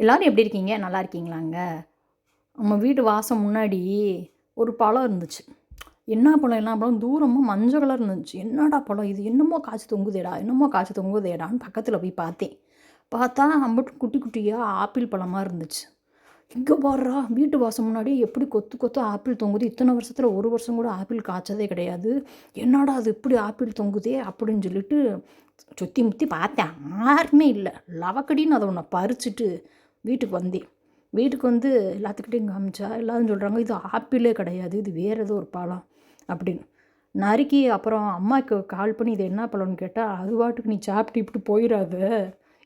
எல்லோரும் எப்படி இருக்கீங்க? நல்லா இருக்கீங்களாங்க? நம்ம வீட்டு வாசம் முன்னாடி ஒரு பழம் இருந்துச்சு. என்ன பழம்? என்ன பழம்? தூரமாக மஞ்சள் கலர் இருந்துச்சு. என்னடா பழம் இது? என்னமோ காய்ச்சி தொங்குதேடா? என்னமோ காய்ச்சி தொங்குதேடான்னு பக்கத்தில் போய் பார்த்தேன். பார்த்தா அம்பட்டு குட்டி குட்டியாக ஆப்பிள் பழமாக இருந்துச்சு. இங்கே பாடுறா வீட்டு வாசம் முன்னாடி எப்படி கொத்து கொத்து ஆப்பிள் தொங்குது. இத்தனை வருஷத்தில் ஒரு வருஷம் கூட ஆப்பிள் காய்ச்சதே கிடையாது. என்னடா அது இப்படி ஆப்பிள் தொங்குதே? அப்படின்னு சொல்லிட்டு சுற்றி முற்றி பார்த்தேன். யாருமே இல்லை. லவக்கடின்னு அதை ஒன்று பறிச்சுட்டு வீட்டுக்கு வந்தேன் வீட்டுக்கு வந்து எல்லாத்துக்கிட்டையும் காமிச்சா எல்லோரும் சொல்கிறாங்க இது ஆப்பிளே கிடையாது இது வேறு ஏதோ ஒரு பழம் அப்படின்னு. நறுக்கி அப்புறம் அம்மாவுக்கு கால் பண்ணி இது என்ன பழம்னு கேட்டால் அது பாட்டுக்கு நீ சாப்பிட்டு இப்படி போயிடாத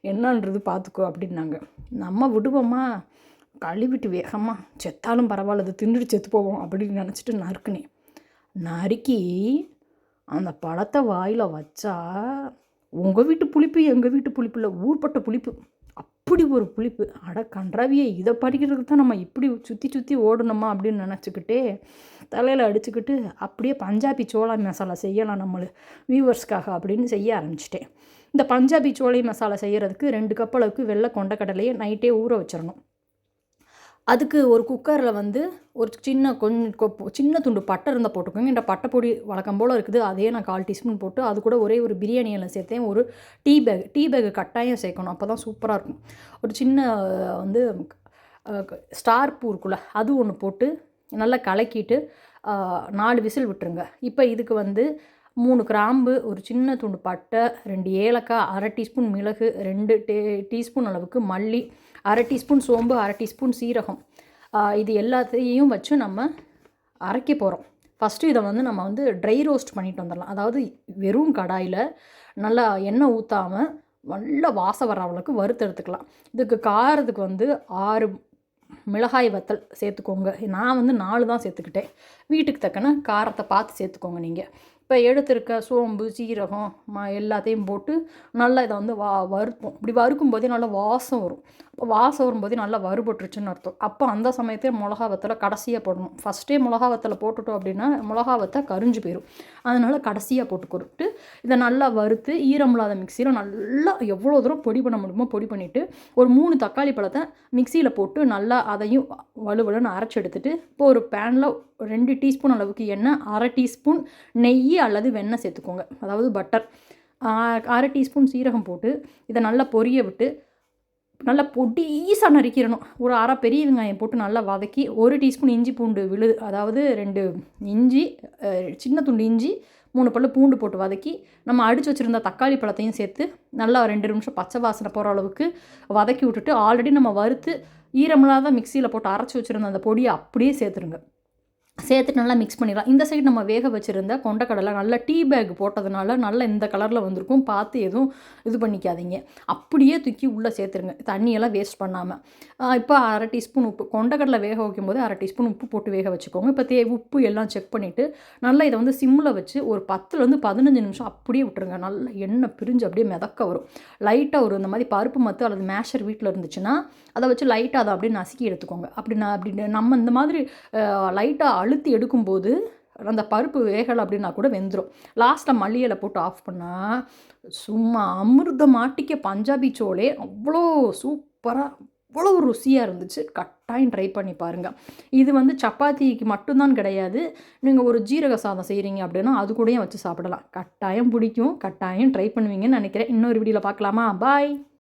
என்னன்றது பார்த்துக்கோ அப்படின்னாங்க. நம்ம விடுவோமா? கழுவிட்டு வேகமாக செத்தாலும் பரவாயில்ல அது செத்து போவோம் அப்படின்னு நினச்சிட்டு நறுக்குனேன் நறுக்கி அந்த பழத்தை வாயில் வச்சா உங்கள் வீட்டு புளிப்பு எங்கள் வீட்டு புளிப்பு இல்லை ஊர்பட்ட புளிப்பு. அப்படி ஒரு புளிப்பு. அட கன்றாவியே இதை படிக்கிறதுக்கு தான் நம்ம இப்படி சுற்றி சுற்றி ஓடணுமா அப்படின்னு நினச்சிக்கிட்டே தலையில் அடிச்சுக்கிட்டு அப்படியே பஞ்சாபி சோளா மசாலா செய்யலாம் நம்மளு வியூவர்ஸ்க்காக அப்படின்னு செய்ய ஆரம்பிச்சிட்டேன். இந்த பஞ்சாபி சோளை மசாலா செய்கிறதுக்கு ரெண்டு கப் அளவுக்கு வெள்ளை கொண்டக்கடலையை நைட்டே ஊற வச்சிடணும். அதுக்கு ஒரு குக்கரில் வந்து ஒரு சின்ன கொஞ்சம் சின்ன துண்டு பட்டை இருந்தால் போட்டுக்கோங்க. இந்த பட்டை பொடி வழக்கம் போல் இருக்குது. அதே நான் கால் டீஸ்பூன் போட்டு அது கூட ஒரே ஒரு பிரியாணி எல்லாம் சேர்த்தேன் ஒரு டீ பேக் டீ பேக் கட்டாயம் சேர்க்கணும். அப்போ தான் சூப்பராக இருக்கும். ஒரு சின்ன வந்து ஸ்டார் பூ இருக்குல்ல அது ஒன்று போட்டு நல்லா கலக்கிட்டு நாலு விசில் விட்டுருங்க. இப்போ இதுக்கு வந்து மூணு கிராம்பு ஒரு சின்ன துண்டு பட்டை ரெண்டு ஏலக்காய் அரை டீஸ்பூன் மிளகு ரெண்டு டே டீஸ்பூன் அளவுக்கு மல்லி அரை டீஸ்பூன் சோம்பு அரை டீஸ்பூன் சீரகம். இது எல்லாத்தையும் வச்சு நம்ம அரைக்க போகிறோம் ஃபஸ்ட்டு இதை வந்து நம்ம வந்து ட்ரை ரோஸ்ட் பண்ணிட்டு வந்துடலாம். அதாவது வெறும் கடாயில் நல்லா எண்ணெய் ஊற்றாமல் நல்ல வாசம் வர அளவுக்கு வறுத்தெடுத்துக்கலாம் இதுக்கு காரத்துக்கு வந்து ஆறு மிளகாய் வத்தல் சேர்த்துக்கோங்க. நான் வந்து நாலு தான் சேர்த்துக்கிட்டேன். வீட்டுக்கு தக்கன காரத்தை பார்த்து சேர்த்துக்கோங்க நீங்கள் இப்போ எடுத்திருக்க சோம்பு சீரகம் ம எல்லாத்தையும் போட்டு நல்லா இதை வந்து வா வறுப்போம். இப்படி வறுக்கும் போதே நல்லா வாசம் வரும். வாசம் வரும்போதே நல்லா வறுபட்டுருச்சுன்னு அர்த்தம். அப்போ அந்த சமயத்தில் மிளகா வத்தலை கடைசியாக போடணும். ஃபஸ்ட்டே மிளகா வத்தலை போட்டுட்டோம் அப்படின்னா மிளகா வத்தை கரிஞ்சு போயிடும் அதனால் கடைசியாக போட்டு கொடுத்து இதை நல்லா வறுத்து ஈரமில்லாத மிக்சியில் நல்லா எவ்வளோ தூரம் பொடி பண்ண முடியுமோ பொடி பண்ணிவிட்டு ஒரு மூணு தக்காளி பழத்தை மிக்சியில் போட்டு நல்லா அதையும் வலுவலுன்னு அரைச்சி எடுத்துகிட்டு இப்போ ஒரு பேனில் ரெண்டு டீஸ்பூன் அளவுக்கு எண்ணெய் அரை டீஸ்பூன் நெய் அல்லது வெண்ணெய் சேர்த்துக்கோங்க. அதாவது பட்டர் அரை டீஸ்பூன் சீரகம் போட்டு இதை நல்லா பொரிய விட்டு நல்லா பொடிசாக நறுக்கிடணும். ஒரு அரை பெரிய வெங்காயம் போட்டு நல்லா வதக்கி ஒரு டீஸ்பூன் இஞ்சி பூண்டு விழுது அதாவது ரெண்டு இஞ்சி சின்ன துண்டு இஞ்சி மூணு பல்லு பூண்டு போட்டு வதக்கி நம்ம அடித்து வச்சுருந்த தக்காளி பழத்தையும் சேர்த்து நல்லா ரெண்டு நிமிஷம் பச்சை வாசனை போகிற அளவுக்கு வதக்கி விட்டுட்டு ஆல்ரெடி நம்ம வறுத்து ஈரமில்லாத மிக்சியில் போட்டு அரைச்சி வச்சுருந்த அந்த பொடியை அப்படியே சேர்த்துருங்க. சேர்த்துட்டு நல்லா மிக்ஸ் பண்ணிடலாம். இந்த சைடு நம்ம வேக வச்சுருந்த கொண்டக்கடலை நல்லா டீ பேக் போட்டதுனால நல்லா இந்த கலரில் வந்திருக்கும். பார்த்து எதுவும் இது பண்ணிக்காதீங்க. அப்படியே தூக்கி உள்ளே சேர்த்துருங்க. தண்ணியெல்லாம் வேஸ்ட் பண்ணாமல் இப்போ அரை டீஸ்பூன் உப்பு கொண்டக்கடலை வேக வைக்கும் போது அரை டீஸ்பூன் உப்பு போட்டு வேக வச்சுக்கோங்க. இப்போ தே உப்பு எல்லாம் செக் பண்ணிவிட்டு நல்லா இதை வந்து சிம்மில் வச்சு ஒரு பத்துலேருந்து பதினஞ்சு நிமிஷம் அப்படியே விட்டுருங்க. நல்லா எண்ணெய் பிரிஞ்சு அப்படியே மிதக்க வரும். லைட்டாக ஒரு இந்த மாதிரி பருப்பு மத்து அல்லது மேஷர் வீட்டில் இருந்துச்சுன்னா அதை வச்சு லைட்டாக அதை அப்படியே நசுக்கி எடுத்துக்கோங்க. அப்படி நான் அப்படி நம்ம இந்த மாதிரி லைட்டாக அழுத்தி எடுக்கும்போது அந்த பருப்பு வேகலை அப்படின்னா கூட வெந்துடும் லாஸ்ட்டில் மல்லியலை போட்டு ஆஃப் பண்ணால் சும்மா அமிர்த மாட்டிக்க பஞ்சாபி சோளே அவ்வளோ சூப்பராக அவ்வளோ ருசியாக இருந்துச்சு. கட்டாயம் ட்ரை பண்ணி பாருங்கள் இது வந்து சப்பாத்திக்கு மட்டும்தான் கிடையாது. நீங்கள் ஒரு ஜீரக சாதம் செய்கிறீங்க அப்படின்னா அது கூடயும் வச்சு சாப்பிடலாம். கட்டாயம் பிடிக்கும். கட்டாயம் ட்ரை பண்ணுவீங்கன்னு நினைக்கிறேன். இன்னொரு வீடியோவில் பார்க்கலாமா? பாய்